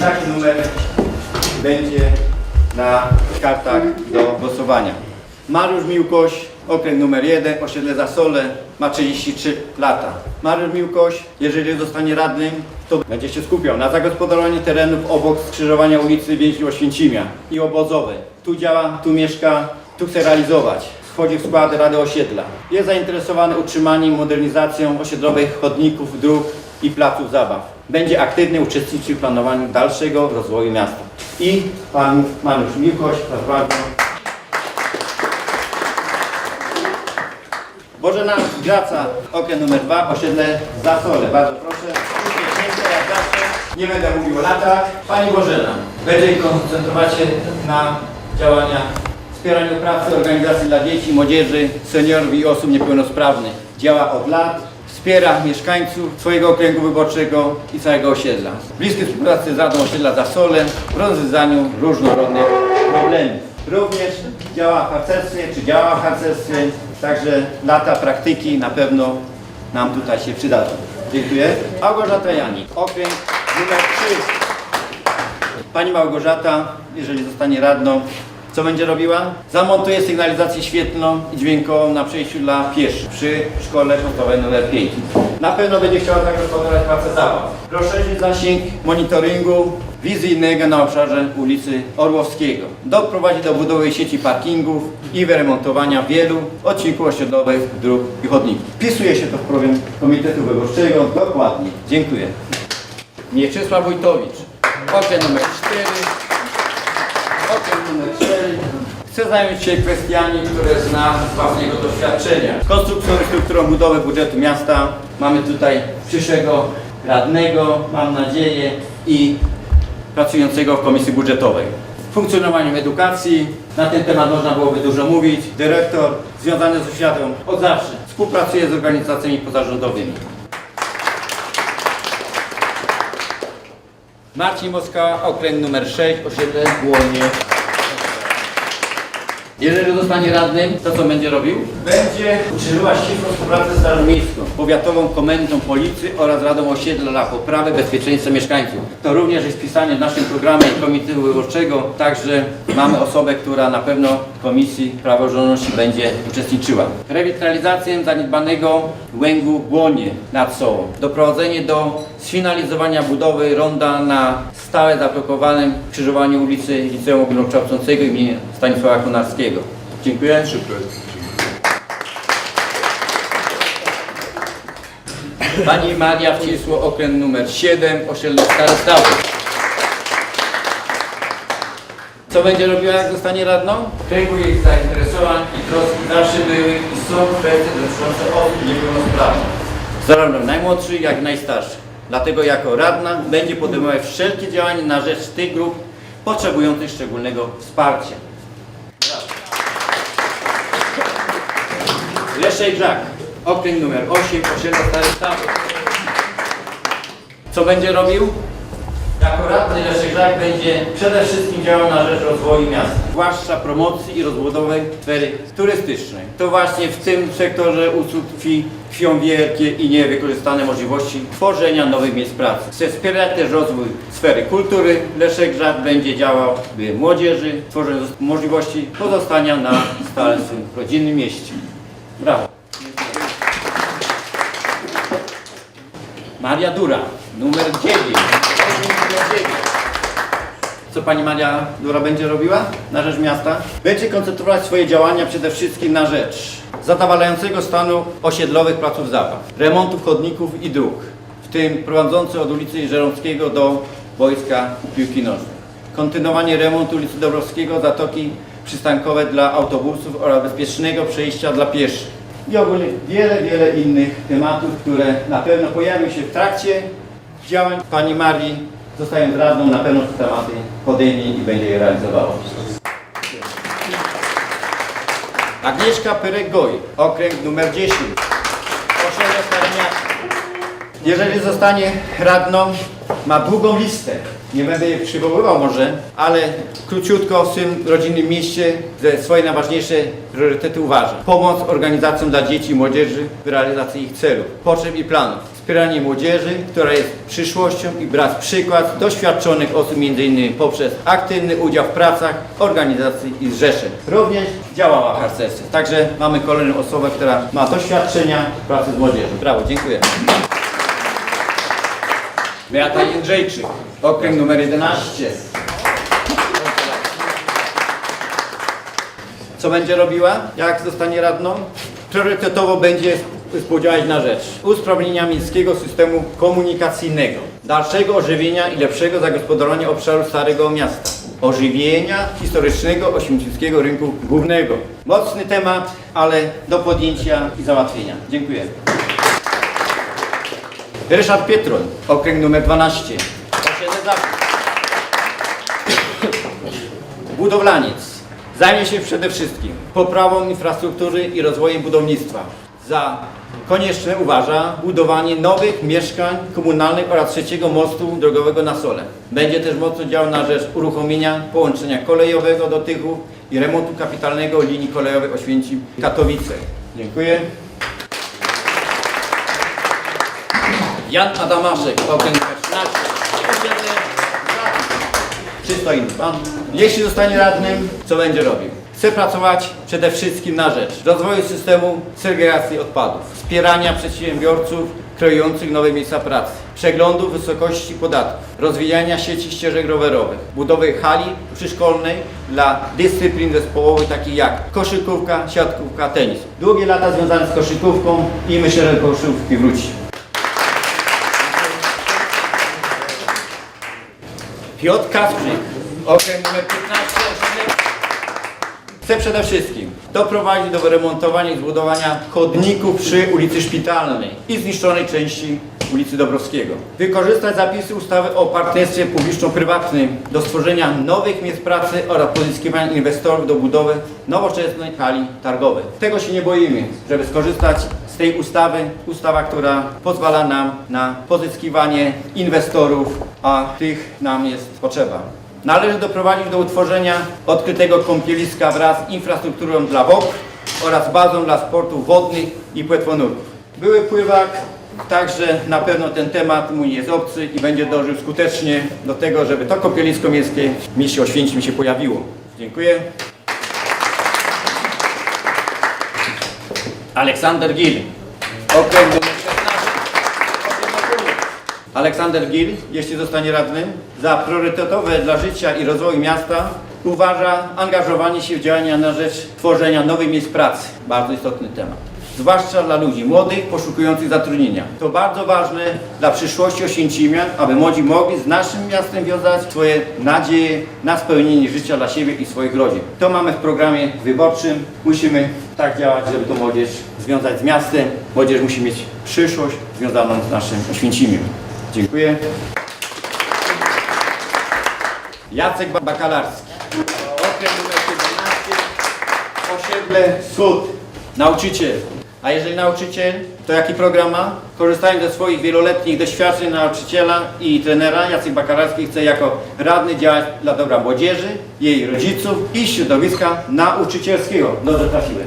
taki numer będzie na kartach do głosowania. Mariusz Miłkoś, okręg numer 1, osiedle Zasole, ma 33 lata. Mariusz Miłkoś, jeżeli zostanie radnym, to będzie się skupiał na zagospodarowaniu terenów obok skrzyżowania ulicy Więźni Oświęcimia i Obozowej. Tu działa, tu mieszka, tu chce realizować. Wchodzi w skład Rady Osiedla. Jest zainteresowany utrzymaniem i modernizacją osiedlowych chodników, dróg i placów zabaw. Będzie aktywnie uczestniczył w planowaniu dalszego rozwoju miasta. I pan Mariusz Miłkoś, proszę bardzo. Bożena Graca, okręg numer 2, osiedle Zasole. Bardzo proszę. Nie będę mówił o latach. Pani Bożena, będzie koncentrować się na działania wspieraniu pracy organizacji dla dzieci, młodzieży, seniorów i osób niepełnosprawnych. Działa od lat, wspiera mieszkańców swojego okręgu wyborczego i całego osiedla. W bliskiej współpracy z Radą Osiedla Zasole w rozwiązaniu różnorodnych problemów. Również działa harcerstwie, czy działa w harcerstwie, także lata praktyki na pewno nam tutaj się przydadzą. Dziękuję. Małgorzata Janik, okręg numer 3. Pani Małgorzata, jeżeli zostanie radną, co będzie robiła? Zamontuje sygnalizację świetlną i dźwiękową na przejściu dla pieszych przy szkole podstawowej nr 5. Na pewno będzie chciała zagospodarować pracę zabaw. Rozszerzyć zasięg monitoringu wizyjnego na obszarze ulicy Orłowskiego. Doprowadzi do budowy sieci parkingów i wyremontowania wielu odcinków osiedlowych, dróg i chodników. Wpisuje się to w program Komitetu Wyborczego dokładnie. Dziękuję. Mieczysław Wójtowicz, okręg numer 4. Okręg numer 4. Chcę zająć się kwestiami, które znam z własnego doświadczenia. Konstrukcją i strukturą budowy budżetu miasta. Mamy tutaj przyszłego radnego, mam nadzieję, i pracującego w komisji budżetowej. Funkcjonowaniem edukacji, na ten temat można byłoby dużo mówić. Dyrektor związany z oświatą od zawsze współpracuje z organizacjami pozarządowymi. Marcin Moskała, okręg numer 6, osiedle Głonie. Jeżeli zostanie radnym, to co będzie robił? Będzie utrzymywać ścisłą współpracę z Strażą Miejską, Powiatową Komendą Policji oraz Radą Osiedla dla poprawy bezpieczeństwa mieszkańców. To również jest wpisane w naszym programie Komitetu Wyborczego, także mamy osobę, która na pewno w Komisji Praworządności będzie uczestniczyła. Rewitalizację zaniedbanego łęgu Głonie nad Sołą. Doprowadzenie do sfinalizowania budowy ronda na stałe zablokowanym skrzyżowaniu ulicy Liceum Ogólnokształcącego im. Stanisława Konarskiego. Dziękuję. Pani Maria Wcisło, okręg numer 7, osiedle Starostawy. Co będzie robiła, jak zostanie radną? W kręgu jej zainteresowań i troski zawsze były i są kwestie dotyczące osób niepełnosprawnych. Zarówno najmłodszych, jak i najstarszych. Dlatego jako radna będzie podejmować wszelkie działania na rzecz tych grup potrzebujących szczególnego wsparcia. Leszek Żak, okręg numer 8, osiedle Stary Stawy. Co będzie robił? Jako radny Leszek Żak będzie przede wszystkim działał na rzecz rozwoju miasta, zwłaszcza promocji i rozbudowy sfery turystycznej. To właśnie w tym sektorze usług tkwi, tkwią wielkie i niewykorzystane możliwości tworzenia nowych miejsc pracy. Chce wspierać też rozwój sfery kultury. Leszek Żak będzie działał w młodzieży, tworząc możliwości pozostania na swym rodzinnym mieście. Brawo. Maria Dura, numer 9. Numer 9. Co pani Maria Dura będzie robiła na rzecz miasta? Będzie koncentrować swoje działania przede wszystkim na rzecz zadowalającego stanu osiedlowych placów zabaw, remontów chodników i dróg, w tym prowadzący od ulicy Żeromskiego do boiska piłki nożnej. Kontynuowanie remontu ulicy Dobrowskiego, zatoki przystankowe dla autobusów oraz bezpiecznego przejścia dla pieszych. I ogólnie wiele, wiele innych tematów, które na pewno pojawią się w trakcie działań pani Marii. Zostając radną, na pewno te tematy podejmie i będzie je realizowała. Agnieszka Pyrek-Goj, okręg numer 10. Osiedle Stare Miasto. Jeżeli zostanie radną, ma długą listę Nie będę je przywoływał może, ale króciutko w tym rodzinnym mieście ze swoje najważniejsze priorytety uważa. Pomoc organizacjom dla dzieci i młodzieży w realizacji ich celów, potrzeb i planów. Wspieranie młodzieży, która jest przyszłością i brać przykład doświadczonych osób m.in. poprzez aktywny udział w pracach, organizacji i zrzeszeń. Również działała w harcerstwie. Także mamy kolejną osobę, która ma doświadczenia w pracy z młodzieżą. Brawo, dziękuję. Beata Jędrzejczyk, okręg numer 11. Co będzie robiła, jak zostanie radną? Priorytetowo będzie współdziałać na rzecz usprawnienia miejskiego systemu komunikacyjnego, dalszego ożywienia i lepszego zagospodarowania obszaru Starego Miasta, ożywienia historycznego oświęcimskiego rynku głównego. Mocny temat, ale do podjęcia i załatwienia. Dziękuję. Ryszard Pietron, okręg numer 12. Budowlaniec. Zajmie się przede wszystkim poprawą infrastruktury i rozwojem budownictwa. Za konieczne uważa budowanie nowych mieszkań komunalnych oraz trzeciego mostu drogowego na Sole. Będzie też mocno działał na rzecz uruchomienia połączenia kolejowego do Tychów i remontu kapitalnego linii kolejowej Oświęcim-Katowice. Dziękuję. Jan Adamaszek, okręg numer 13. Osiedle Przystojny pan. Jeśli zostanie radnym, co będzie robił? Chcę pracować przede wszystkim na rzecz rozwoju systemu segregacji odpadów, wspierania przedsiębiorców kreujących nowe miejsca pracy, przeglądu wysokości podatków, rozwijania sieci ścieżek rowerowych, budowy hali przyszkolnej dla dyscyplin zespołowych takich jak koszykówka, siatkówka, tenis. Długie lata związane z koszykówką i myślę, że koszykówki wróci. Piotr Kasprzyk, okręg numer 15, osiedle Chcę przede wszystkim doprowadzić do wyremontowania i zbudowania chodników przy ulicy Szpitalnej i zniszczonej części ulicy Dobrowskiego. Wykorzystać zapisy ustawy o partnerstwie publiczno-prywatnym do stworzenia nowych miejsc pracy oraz pozyskiwania inwestorów do budowy nowoczesnej hali targowej. Tego się nie boimy, żeby skorzystać z tej ustawy, ustawa, która pozwala nam na pozyskiwanie inwestorów, a tych nam jest potrzeba. Należy doprowadzić do utworzenia odkrytego kąpieliska wraz z infrastrukturą dla wod oraz bazą dla sportów wodnych i płetwonurków. Były pływak, także na pewno ten temat mu nie jest obcy i będzie dążył skutecznie do tego, żeby to kąpielisko miejskie w mieście Oświęcim się pojawiło. Dziękuję. Aleksander Gil, okręg numer 16. Aleksander Gil, jeśli zostanie radnym, za priorytetowe dla życia i rozwoju miasta uważa angażowanie się w działania na rzecz tworzenia nowych miejsc pracy. Bardzo istotny temat. Zwłaszcza dla ludzi młodych, poszukujących zatrudnienia. To bardzo ważne dla przyszłości Oświęcimia, aby młodzi mogli z naszym miastem wiązać swoje nadzieje na spełnienie życia dla siebie i swoich rodzin. To mamy w programie wyborczym. Musimy tak działać, żeby to młodzież związać z miastem. Młodzież musi mieć przyszłość związaną z naszym Oświęcimiem. Dziękuję. Jacek Ba- Bakalarski. Okręg numer 17. Osiedle Wschód. Nauczyciel. A jeżeli nauczyciel, to jaki program ma? Korzystając ze swoich wieloletnich doświadczeń nauczyciela i trenera, Jacek Bakalarski chce jako radny działać dla dobra młodzieży, jej rodziców i środowiska nauczycielskiego. Dobrze trafiłem.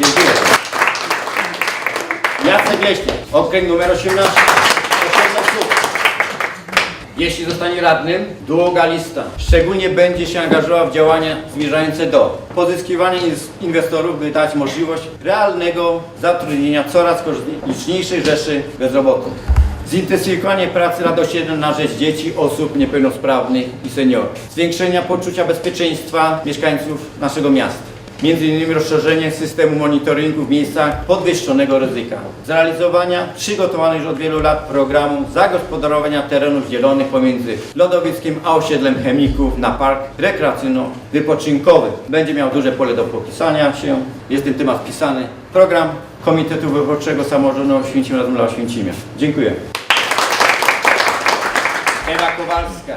Dziękuję. Jacek Leśnik, okręg numer 18. Jeśli zostanie radnym, długa lista. Szczególnie będzie się angażował w działania zmierzające do pozyskiwania inwestorów, by dać możliwość realnego zatrudnienia coraz liczniejszej rzeszy bezrobotnych. Zintensyfikowanie pracy nad osiedlem na rzecz dzieci, osób niepełnosprawnych i seniorów. Zwiększenia poczucia bezpieczeństwa mieszkańców naszego miasta. Innymi rozszerzenie systemu monitoringu w miejscach podwyższonego ryzyka. Zrealizowania przygotowanych już od wielu lat programu zagospodarowania terenów zielonych pomiędzy lodowiskiem a osiedlem chemików na park rekreacyjno-wypoczynkowy. Będzie miał duże pole do popisania się. Jest ten temat wpisany. Program Komitetu Wyborczego Samorządu Oświęcim razem dla Oświęcimia. Dziękuję. Ewa Kowalska,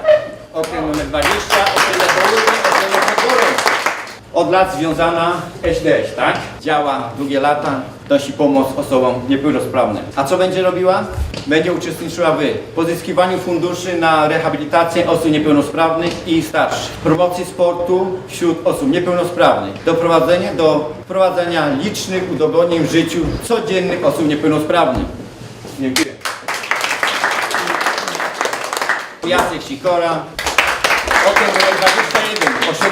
okręg nr 20, osiedle Południe, Podgórę. Od lat związana SDS, tak? Działa długie lata, nosi pomoc osobom niepełnosprawnym. A co będzie robiła? Będzie uczestniczyła w pozyskiwaniu funduszy na rehabilitację osób niepełnosprawnych i starszych, promocji sportu wśród osób niepełnosprawnych, doprowadzenie do wprowadzenia licznych udogodnień w życiu codziennych osób niepełnosprawnych. Dziękuję. Jacek Sikora, Okiem numer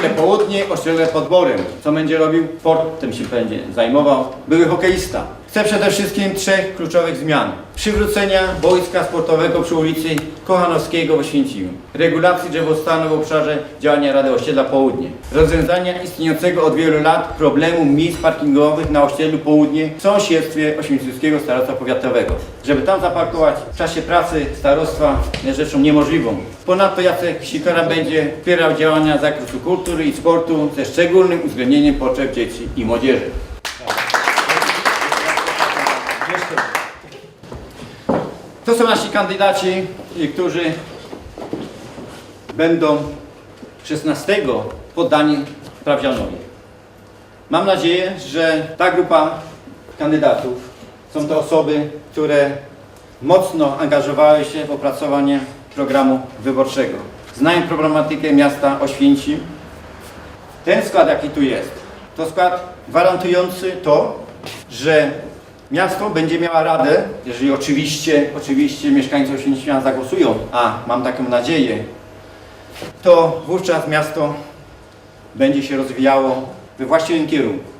21, osiedle południe, osiedle pod Borem. Co będzie robił? Sportem się będzie zajmował. Były hokeista. Chce przede wszystkim trzech kluczowych zmian. Przywrócenia boiska sportowego przy ulicy Kochanowskiego w Oświęcimiu. Regulacji drzewostanu w obszarze działania Rady Osiedla Południe. Rozwiązania istniejącego od wielu lat problemu miejsc parkingowych na osiedlu Południe w sąsiedztwie Oświęcimskiego Starostwa Powiatowego. Żeby tam zaparkować w czasie pracy starostwa jest rzeczą niemożliwą. Ponadto Jacek Sikora będzie wspierał działania z zakresu kultury i sportu ze szczególnym uwzględnieniem potrzeb dzieci i młodzieży. To są nasi kandydaci, y, którzy będą 16 poddani sprawdzianowi. Mam nadzieję, że ta grupa kandydatów są to osoby, które mocno angażowały się w opracowanie programu wyborczego. Znają problematykę miasta Oświęcim. Ten skład, jaki tu jest, to skład gwarantujący to, że miasto będzie miała radę, jeżeli oczywiście, oczywiście mieszkańcy Oświęcimia zagłosują, a mam taką nadzieję, to wówczas miasto będzie się rozwijało we właściwym kierunku.